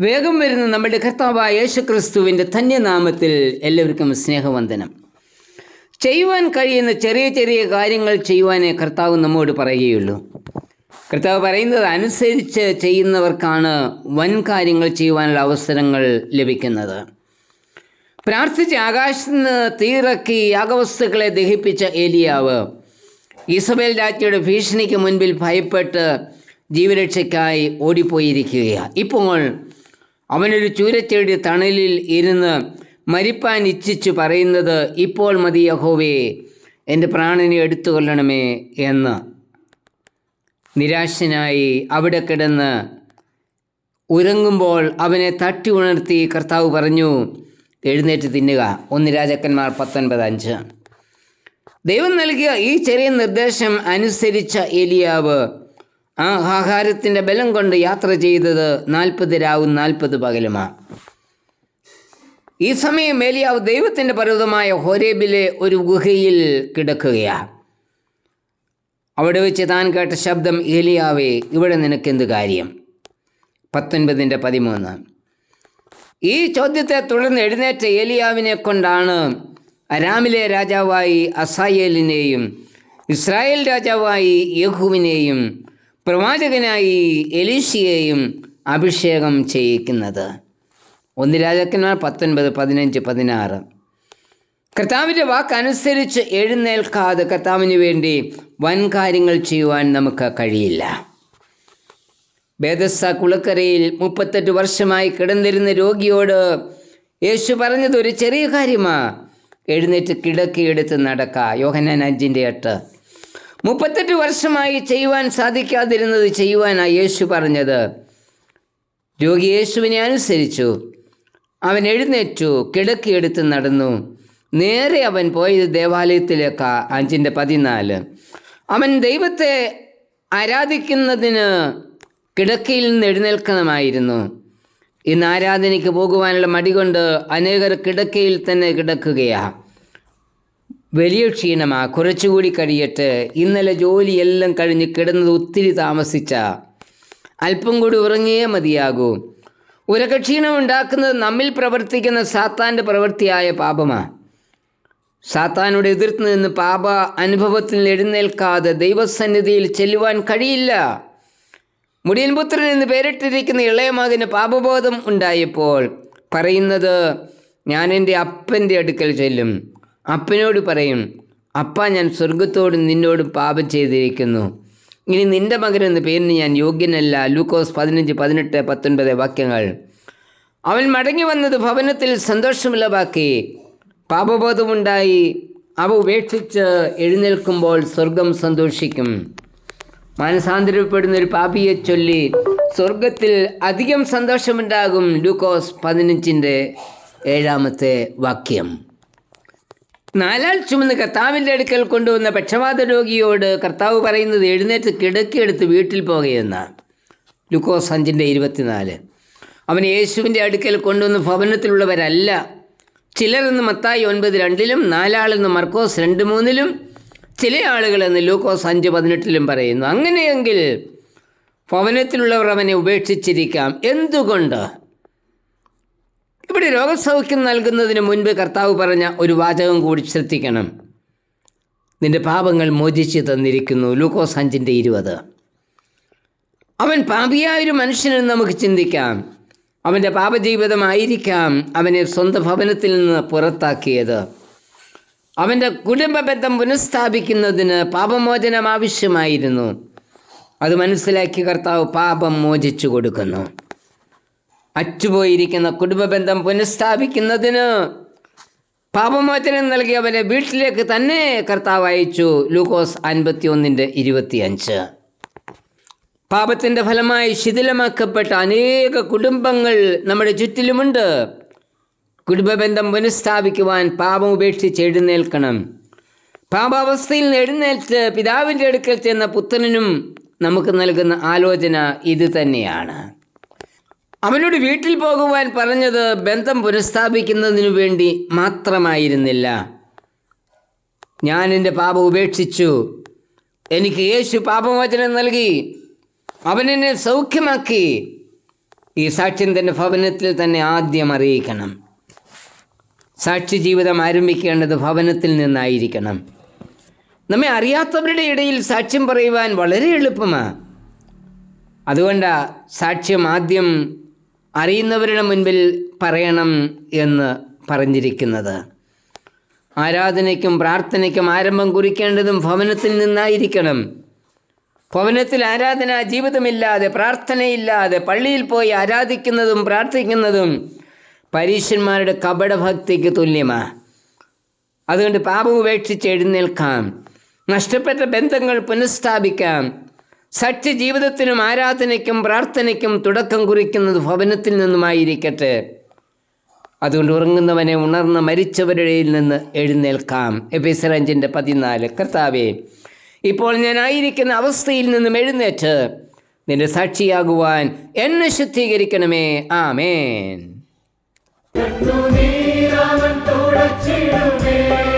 വേഗം വരുന്ന നമ്മുടെ കർത്താവായ യേശു ക്രിസ്തുവിന്റെ ധന്യനാമത്തിൽ എല്ലാവർക്കും സ്നേഹവന്ദനം. ചെയ്യുവാൻ കഴിയുന്ന ചെറിയ ചെറിയ കാര്യങ്ങൾ ചെയ്യുവാനേ കർത്താവ് നമ്മോട് പറയുകയുള്ളൂ. കർത്താവ് പറയുന്നത് അനുസരിച്ച് ചെയ്യുന്നവർക്കാണ് വൻ കാര്യങ്ങൾ ചെയ്യുവാനുള്ള അവസരങ്ങൾ ലഭിക്കുന്നത്. പ്രാർത്ഥിച്ച് ആകാശത്ത് നിന്ന് തീറക്കി യാഗവസ്തുക്കളെ ദഹിപ്പിച്ച ഏലിയാവ് ഇസബേൽ രാജ്ഞിയുടെ ഭീഷണിക്ക് മുൻപിൽ ഭയപ്പെട്ട് ജീവരക്ഷയ്ക്കായി ഓടിപ്പോയിരിക്കുകയാണ്. ഇപ്പോൾ അവനൊരു ചൂരച്ചെടി തണലിൽ ഇരുന്ന് മരിപ്പാൻ ഇച്ഛിച്ചു പറയുന്നത് ഇപ്പോൾ മതി യഹോവേ എന്റെ പ്രാണനെ എടുത്തു കൊല്ലണമേ എന്ന്. നിരാശനായി അവിടെ കിടന്ന് ഉറങ്ങുമ്പോൾ അവനെ തട്ടി ഉണർത്തി കർത്താവ് പറഞ്ഞു എഴുന്നേറ്റ് തിന്നുക. ഒന്ന് രാജാക്കന്മാർ പത്തൊൻപത് അഞ്ച്. ദൈവം നൽകിയ ഈ ചെറിയ നിർദ്ദേശം അനുസരിച്ച ഏലിയാവ് ആ ആഹാരത്തിന്റെ ബലം കൊണ്ട് യാത്ര ചെയ്തത് നാൽപ്പത് രാവും നാൽപ്പത് പകലുമാണ് ഈ സമയം ഏലിയാവ് ദൈവത്തിന്റെ പർവതമായ ഹോരേബിലെ ഒരു ഗുഹയിൽ കിടക്കുകയാണ് അവിടെ വെച്ച് താൻ കേട്ട ശബ്ദം ഏലിയാവേ ഇവിടെ നിനക്കെന്ത് കാര്യം? പത്തൊൻപതിന്റെ പതിമൂന്ന്. ഈ ചോദ്യത്തെ തുടർന്ന് എഴുന്നേറ്റ ഏലിയാവിനെ കൊണ്ടാണ് അരാമിലെ രാജാവായി അസായേലിനെയും ഇസ്രായേൽ രാജാവായി യഹുവിനെയും പ്രവാചകനായി എലീശിയെയും അഭിഷേകം ചെയ്യിക്കുന്നത്. ഒന്ന് രാജാക്കന്മാർ പത്തൊൻപത് പതിനഞ്ച് പതിനാറ്. കർത്താവിന്റെ വാക്കനുസരിച്ച് എഴുന്നേൽക്കാതെ കർത്താവിന് വേണ്ടി വൻ കാര്യങ്ങൾ ചെയ്യുവാൻ നമുക്ക് കഴിയില്ല. ബേദസ്സ കുളക്കരയിൽ മുപ്പത്തെട്ട് വർഷമായി കിടന്നിരുന്ന രോഗിയോട് യേശു പറഞ്ഞത് ഒരു ചെറിയ കാര്യമാ. എഴുന്നേറ്റ് കിടക്കിയെടുത്ത് നടക്ക. യോഹനാൻ അഞ്ചിന്റെ എട്ട്. മുപ്പത്തെട്ട് വർഷമായി ചെയ്യുവാൻ സാധിക്കാതിരുന്നത് ചെയ്യുവാനാണ് യേശു പറഞ്ഞത്. രോഗി യേശുവിനെ അനുസരിച്ചു. അവൻ എഴുന്നേറ്റു കിടക്കിയെടുത്ത് നടന്നു. നേരെ അവൻ പോയത് ദേവാലയത്തിലേക്കാ അഞ്ചിന്റെ പതിനാല്. അവൻ ദൈവത്തെ ആരാധിക്കുന്നതിന് കിടക്കയിൽ നിന്ന് എഴുന്നേൽക്കണമായിരുന്നു. ഇന്ന് ആരാധനയ്ക്ക് പോകുവാനുള്ള മടി കൊണ്ട് അനേകർ കിടക്കയിൽ തന്നെ കിടക്കുകയാ. വലിയ ക്ഷീണമാ. കുറച്ചുകൂടി കഴിയട്ടെ. ഇന്നലെ ജോലിയെല്ലാം കഴിഞ്ഞ് കിടന്നത് ഒത്തിരി താമസിച്ച. അല്പം കൂടി ഉറങ്ങിയേ മതിയാകൂ. ഉരകക്ഷീണം ഉണ്ടാക്കുന്നത് നമ്മിൽ പ്രവർത്തിക്കുന്ന സാത്താന്റെ പ്രവൃത്തിയായ പാപമാണ് സാത്താനോട് എതിർത്ത് നിന്ന് പാപ അനുഭവത്തിൽ എഴുന്നേൽക്കാതെ ദൈവസന്നിധിയിൽ ചെല്ലുവാൻ കഴിയില്ല. മുടിയൻപുത്രൻ എന്ന് പേരിട്ടിരിക്കുന്ന ഇളയ മകന് പാപബോധം ഉണ്ടായപ്പോൾ പറയുന്നത് ഞാൻ എന്റെ അപ്പന്റെ അടുക്കൽ ചെല്ലും. അപ്പനോട് പറയും അപ്പ ഞാൻ സ്വർഗത്തോടും നിന്നോടും പാപം ചെയ്തിരിക്കുന്നു. ഇനി നിന്റെ മകൻ എന്ന പേരിന് ഞാൻ യോഗ്യനല്ല. ലൂക്കോസ് പതിനഞ്ച് പതിനെട്ട് പത്തൊൻപത് വാക്യങ്ങൾ. അവൻ മടങ്ങി വന്നത് ഭവനത്തിൽ സന്തോഷമുള്ളവാക്കി. പാപബോധമുണ്ടായി. അവ ഉപേക്ഷിച്ച് എഴുന്നേൽക്കുമ്പോൾ സ്വർഗം സന്തോഷിക്കും. മാനസാന്തരപ്പെടുന്ന ഒരു പാപിയെ ചൊല്ലി സ്വർഗത്തിൽ അധികം സന്തോഷമുണ്ടാകും ലൂക്കോസ് പതിനഞ്ചിന്റെ ഏഴാമത്തെ വാക്യം. നാലാൾ ചുമന്ന് കർത്താവിന്റെ അടുക്കൽ കൊണ്ടുവന്ന പക്ഷപാത രോഗിയോട് കർത്താവ് പറയുന്നത് എഴുന്നേറ്റ് കിടക്കിയെടുത്ത് വീട്ടിൽ പോകുകയെന്നാണ് ലുക്കോസ് അഞ്ചിന്റെ ഇരുപത്തിനാല്. അവൻ യേശുവിന്റെ അടുക്കൽ കൊണ്ടുവന്ന് ഭവനത്തിലുള്ളവരല്ല. ചിലരെന്ന് മത്തായി ഒൻപത് രണ്ടിലും നാലാളെന്ന് മർക്കോസ് രണ്ട് മൂന്നിലും ചില ആളുകൾ എന്ന് ലൂക്കോസ് അഞ്ച് പതിനെട്ടിലും പറയുന്നു. അങ്ങനെയെങ്കിൽ ഭവനത്തിലുള്ളവർ അവനെ ഉപേക്ഷിച്ചിരിക്കാം. എന്തുകൊണ്ട്? ഇവിടെ രോഗസൗഖ്യം നൽകുന്നതിന് മുൻപ് കർത്താവ് പറഞ്ഞ ഒരു വാചകം കൂടി ശ്രദ്ധിക്കണം. നിന്റെ പാപങ്ങൾ മോചിച്ച് തന്നിരിക്കുന്നു. ലൂക്കോസ് അഞ്ചിന്റെ ഇരുപത്. അവൻ പാപിയായൊരു മനുഷ്യനെന്ന് നമുക്ക് ചിന്തിക്കാം. അവന്റെ പാപജീവിതമായിരിക്കാം അവനെ സ്വന്തം ഭവനത്തിൽ നിന്ന് പുറത്താക്കിയത്. അവന്റെ കുടുംബബന്ധം പുനഃസ്ഥാപിക്കുന്നതിന് പാപമോചനം ആവശ്യമായിരുന്നു. അത് മനസ്സിലാക്കി കർത്താവ് പാപം മോചിച്ചു കൊടുക്കുന്നു. അറ്റുപോയിരിക്കുന്ന കുടുംബബന്ധം പുനഃസ്ഥാപിക്കുന്നതിന് പാപമോചനം നൽകി അവരെ വീട്ടിലേക്ക് തന്നെ കർത്താവ് അയച്ചു. ലൂക്കോസ് അൻപത്തി ഒന്നിന്റെ ഇരുപത്തിയഞ്ച്. പാപത്തിന്റെ ഫലമായി ശിഥിലമാക്കപ്പെട്ട അനേക കുടുംബങ്ങൾ നമ്മുടെ ചുറ്റിലുമുണ്ട്. കുടുംബബന്ധം പുനഃസ്ഥാപിക്കുവാൻ പാപം ഉപേക്ഷിച്ച് എഴുന്നേൽക്കണം. പാപാവസ്ഥയിൽ നിന്ന് എഴുന്നേറ്റ് പിതാവിന്റെ അടുക്കൽ ചെന്ന പുത്രനും നമുക്ക് നൽകുന്ന ആലോചന ഇത് തന്നെയാണ്. അവനോട് വീട്ടിൽ പോകുവാൻ പറഞ്ഞത് ബന്ധം പുനഃസ്ഥാപിക്കുന്നതിനു വേണ്ടി മാത്രമായിരുന്നില്ല. ഞാൻ എന്റെ പാപം ഉപേക്ഷിച്ചു. എനിക്ക് യേശു പാപമോചനം നൽകി. അവൻ എന്നെ സൗഖ്യമാക്കി. ഈ സാക്ഷ്യം തന്റെ ഭവനത്തിൽ തന്നെ ആദ്യം അറിയിക്കണം. സാക്ഷി ജീവിതം ആരംഭിക്കേണ്ടത് ഭവനത്തിൽ നിന്നായിരിക്കണം. നമ്മെ അറിയാത്തവരുടെ ഇടയിൽ സാക്ഷ്യം പറയുവാൻ വളരെ എളുപ്പമാണ് അതുകൊണ്ടാണ് സാക്ഷ്യം ആദ്യം അറിയുന്നവരുടെ മുൻപിൽ പറയണം എന്ന് പറഞ്ഞിരിക്കുന്നത്. ആരാധനയ്ക്കും പ്രാർത്ഥനയ്ക്കും ആരംഭം കുറിക്കേണ്ടതും ഭവനത്തിൽ നിന്നായിരിക്കണം. ഭവനത്തിൽ ആരാധന ജീവിതമില്ലാതെ പ്രാർത്ഥനയില്ലാതെ പള്ളിയിൽ പോയി ആരാധിക്കുന്നതും പ്രാർത്ഥിക്കുന്നതും പരീശന്മാരുടെ കപടഭക്തിക്ക് തുല്യമാണ് അതുകൊണ്ട് പാപം ഉപേക്ഷിച്ച് എഴുന്നേൽക്കാം. നഷ്ടപ്പെട്ട ബന്ധങ്ങൾ പുനഃസ്ഥാപിക്കാം. സത്യ ജീവിതത്തിനും ആരാധനയ്ക്കും പ്രാർത്ഥനയ്ക്കും തുടക്കം കുറിക്കുന്നത് ഭവനത്തിൽ നിന്നുമായിരിക്കട്ടെ. അതുകൊണ്ട് ഉറങ്ങുന്നവനെ ഉണർന്ന് മരിച്ചവരുടെ നിന്ന് എഴുന്നേൽക്കാം. എബിസ്രഞ്ചിന്റെ പതിനാല്. കർത്താവെ ഇപ്പോൾ ഞാൻ ആയിരിക്കുന്ന അവസ്ഥയിൽ നിന്നും എഴുന്നേറ്റ് നിന്റെ സാക്ഷിയാകുവാൻ എന്നെ ശുദ്ധീകരിക്കണമേ. ആമേൻ. തുടച്ചിടുമേ